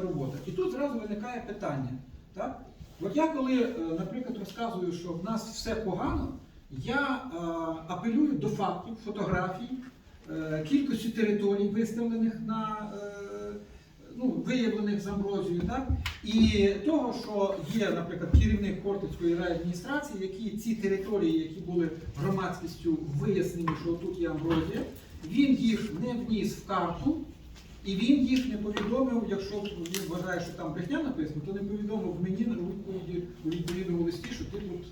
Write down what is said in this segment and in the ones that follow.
робота. І тут зразу виникає питання. Так? От я коли, е, наприклад, розказую, що в нас все погано, я е, апелюю до фактів, фотографій, е, кількості територій, виставлених на ну, виявлених з амброзією, так? і того, що є, наприклад, керівник Хортицької райадміністрації, які ці території, які були громадськістю вияснені, що тут є амброзія, він їх не вніс в карту. І він їх не повідомив, якщо він вважає, що там брехня написано, то не повідомив мені на відповіді у відповідному листі, що ти тут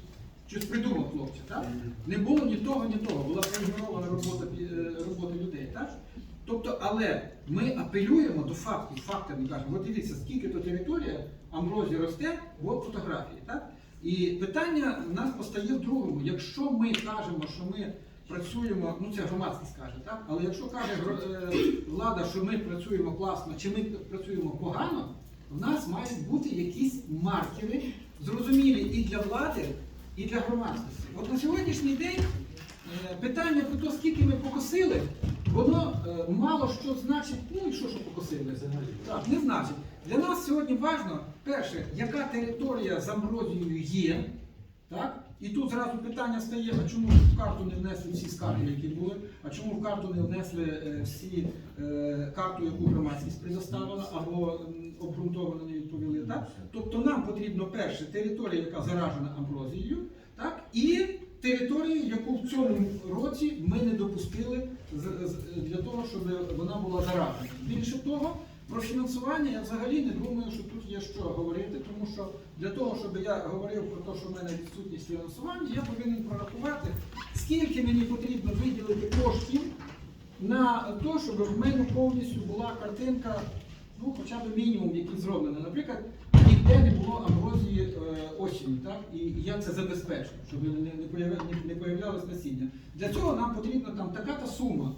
щось придумав, хлопче. Так? Не було ні того, ні того. Була проігнорована робота, е, робота людей. Так? Тобто, але ми апелюємо до фактів, фактами кажемо, от дивіться, скільки то територія амброзії росте, от фотографії. Так? І питання в нас постає в другому. Якщо ми кажемо, що ми працюємо, ну це громадськість каже, так? Але якщо каже е, влада, що ми працюємо класно, чи ми працюємо погано, в нас мають бути якісь маркери, зрозумілі і для влади, і для громадськості. От на сьогоднішній день е, питання про те, скільки ми покосили, воно е, мало що значить, ну і що, що покосили. Так, не значить. Для нас сьогодні важливо, перше, яка територія з амброзією є, так? І тут зразу питання стає, а чому в карту не внесли всі скарги, які були, а чому в карту не внесли е, всі е, карту, яку громадськість предоставила, або обґрунтовано не відповіли. Так? Тобто нам потрібно перше територія, яка заражена амброзією, так? і територію, яку в цьому році ми не допустили для того, щоб вона була заражена. Більше того, про фінансування я взагалі не думаю, що тут є що говорити, тому що для того, щоб я говорив про те, що в мене відсутність фінансування, я повинен прорахувати, скільки мені потрібно виділити коштів на те, щоб в мене повністю була картинка, ну хоча б мінімум, який зроблений. Наприклад, ніде не було амброзії е, осінь, так? І я це забезпечу, щоб не, не, не, появлялось насіння. Для цього нам потрібна там така-та сума.